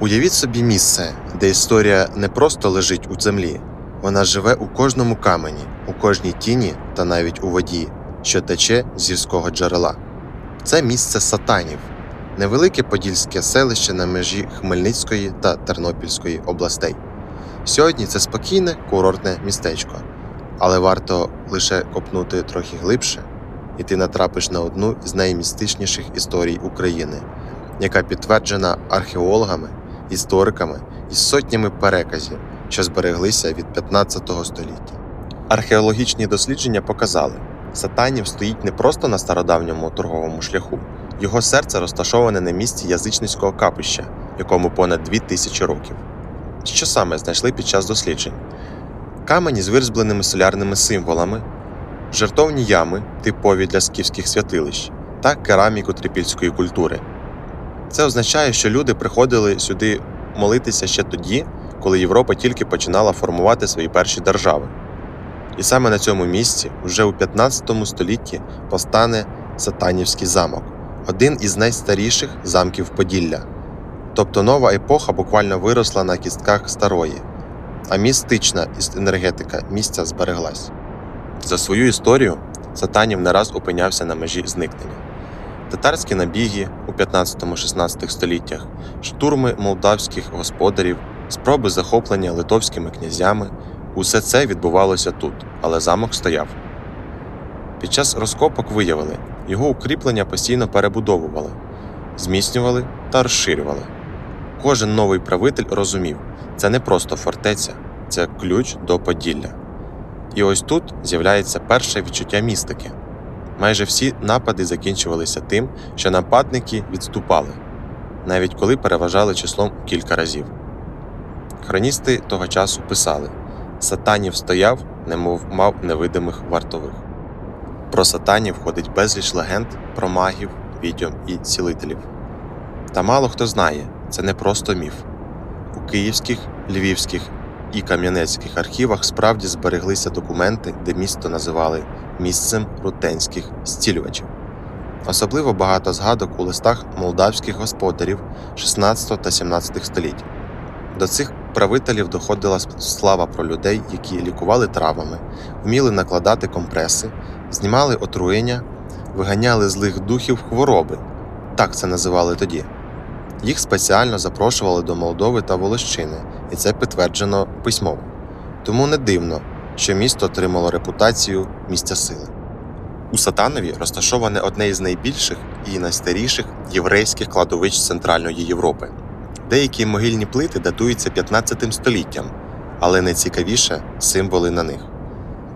Уявіть собі місце, де історія не просто лежить у землі, вона живе у кожному камені, у кожній тіні та навіть у воді, що тече з гірського джерела. Це місце сатанів, невелике подільське селище на межі Хмельницької та Тернопільської областей. Сьогодні це спокійне курортне містечко, але варто лише копнути трохи глибше, і ти натрапиш на одну з наймістичніших історій України, яка підтверджена археологами, істориками і сотнями переказів, що збереглися від 15 століття. Археологічні дослідження показали, Сатанів стоїть не просто на стародавньому торговому шляху, його серце розташоване на місці язичницького капища, якому понад 2000 років. Що саме знайшли під час досліджень? Камені з вирізбленими солярними символами, жертовні ями, типові для скіфських святилищ, та кераміку трипільської культури. Це означає, що люди приходили сюди молитися ще тоді, коли Європа тільки починала формувати свої перші держави. І саме на цьому місці, вже у 15 столітті, постане Сатанівський замок, один із найстаріших замків Поділля. Тобто нова епоха буквально виросла на кістках старої, а містична енергетика місця збереглась. За свою історію Сатанів не раз опинявся на межі зникнення. Татарські набіги 15-16 століттях, штурми молдавських господарів, спроби захоплення литовськими князями усе це відбувалося тут, але замок стояв. Під час розкопок виявили, його укріплення постійно перебудовували, зміцнювали та розширювали. Кожен новий правитель розумів, це не просто фортеця, це ключ до Поділля. І ось тут з'являється перше відчуття містики. Майже всі напади закінчувалися тим, що нападники відступали, навіть коли переважали числом кілька разів. Хроністи того часу писали: Сатанів стояв, немов мав невидимих вартових. Про сатанів ходить безліч легенд про магів, відьом і цілителів. Та мало хто знає, це не просто міф. У київських, львівських і кам'янецьких архівах справді збереглися документи, де місто називали місцем рутенських зцілювачів. Особливо багато згадок у листах молдавських господарів 16 та 17 століть. До цих правителів доходила слава про людей, які лікували травами, вміли накладати компреси, знімали отруєння, виганяли злих духів хвороби. Так це називали тоді. Їх спеціально запрошували до Молдови та Волощини, і це підтверджено письмово. Тому не дивно, що місто отримало репутацію місця сили. У Сатанові розташоване одне із найбільших і найстаріших єврейських кладовищ Центральної Європи. Деякі могильні плити датуються 15 століттям, але найцікавіше символи на них.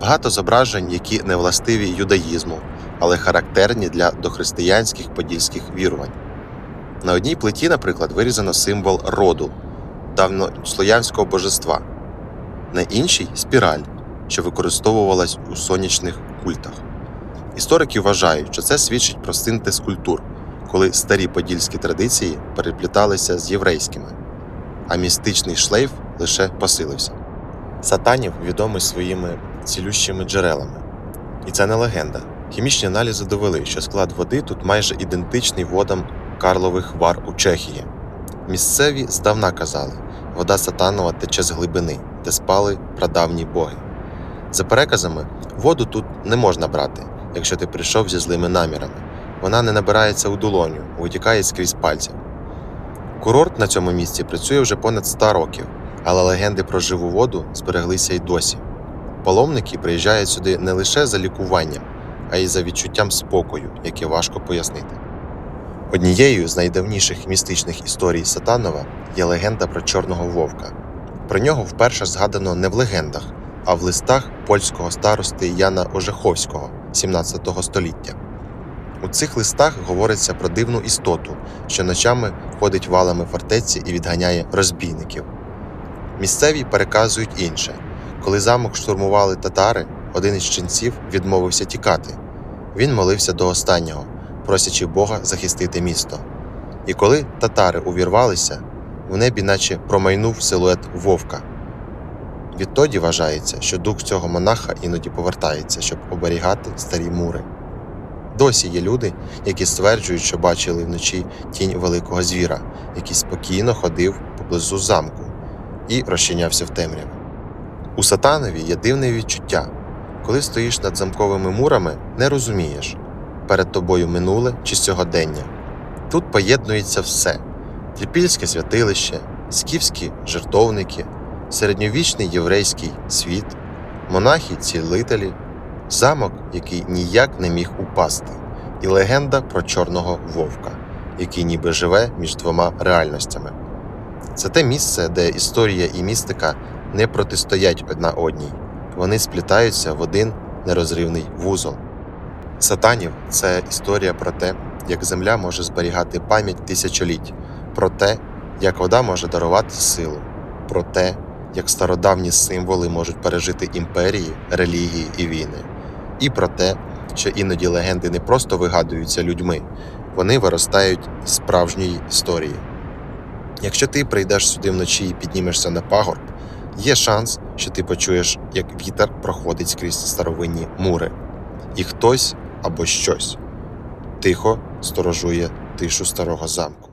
Багато зображень, які не властиві юдаїзму, але характерні для дохристиянських подільських вірувань. На одній плиті, наприклад, вирізано символ роду давнослов'янського божества, на іншій спіраль, що використовувалась у сонячних культах. Історики вважають, що це свідчить про синтез культур, коли старі подільські традиції перепліталися з єврейськими, а містичний шлейф лише посилився. Сатанів відомий своїми цілющими джерелами. І це не легенда. Хімічні аналізи довели, що склад води тут майже ідентичний водам Карлових вар у Чехії. Місцеві здавна казали, вода Сатанова тече з глибини, де спали прадавні боги. За переказами, воду тут не можна брати, якщо ти прийшов зі злими намірами. Вона не набирається у долоню, витікає скрізь пальців. Курорт на цьому місці працює вже понад 100 років, але легенди про живу воду збереглися й досі. Паломники приїжджають сюди не лише за лікуванням, а й за відчуттям спокою, яке важко пояснити. Однією з найдавніших містичних історій Сатанова є легенда про Чорного Вовка. Про нього вперше згадано не в легендах, а в листах польського старости Яна Ожеховського 17 століття. У цих листах говориться про дивну істоту, що ночами ходить валами фортеці і відганяє розбійників. Місцеві переказують інше. Коли замок штурмували татари, один із ченців відмовився тікати. Він молився до останнього, просячи Бога захистити місто. І коли татари увірвалися, в небі наче промайнув силует вовка. Відтоді вважається, що дух цього монаха іноді повертається, щоб оберігати старі мури. Досі є люди, які стверджують, що бачили вночі тінь великого звіра, який спокійно ходив поблизу замку і розчинявся в темряві. У сатанові є дивне відчуття. Коли стоїш над замковими мурами, не розумієш, перед тобою минуле чи сьогодення. Тут поєднується все: трипільське святилище, скіфські жертовники, середньовічний єврейський світ, монахи-цілителі, замок, який ніяк не міг упасти, і легенда про чорного вовка, який ніби живе між двома реальностями. Це те місце, де історія і містика не протистоять одна одній, вони сплітаються в один нерозривний вузол. Сатанів це історія про те, як земля може зберігати пам'ять тисячоліть, про те, як вода може дарувати силу, про те, як стародавні символи можуть пережити імперії, релігії і війни, і про те, що іноді легенди не просто вигадуються людьми, вони виростають з справжньої історії. Якщо ти прийдеш сюди вночі і піднімешся на пагорб, є шанс, що ти почуєш, як вітер проходить скрізь старовинні мури, і хтось або щось тихо сторожує тишу старого замку.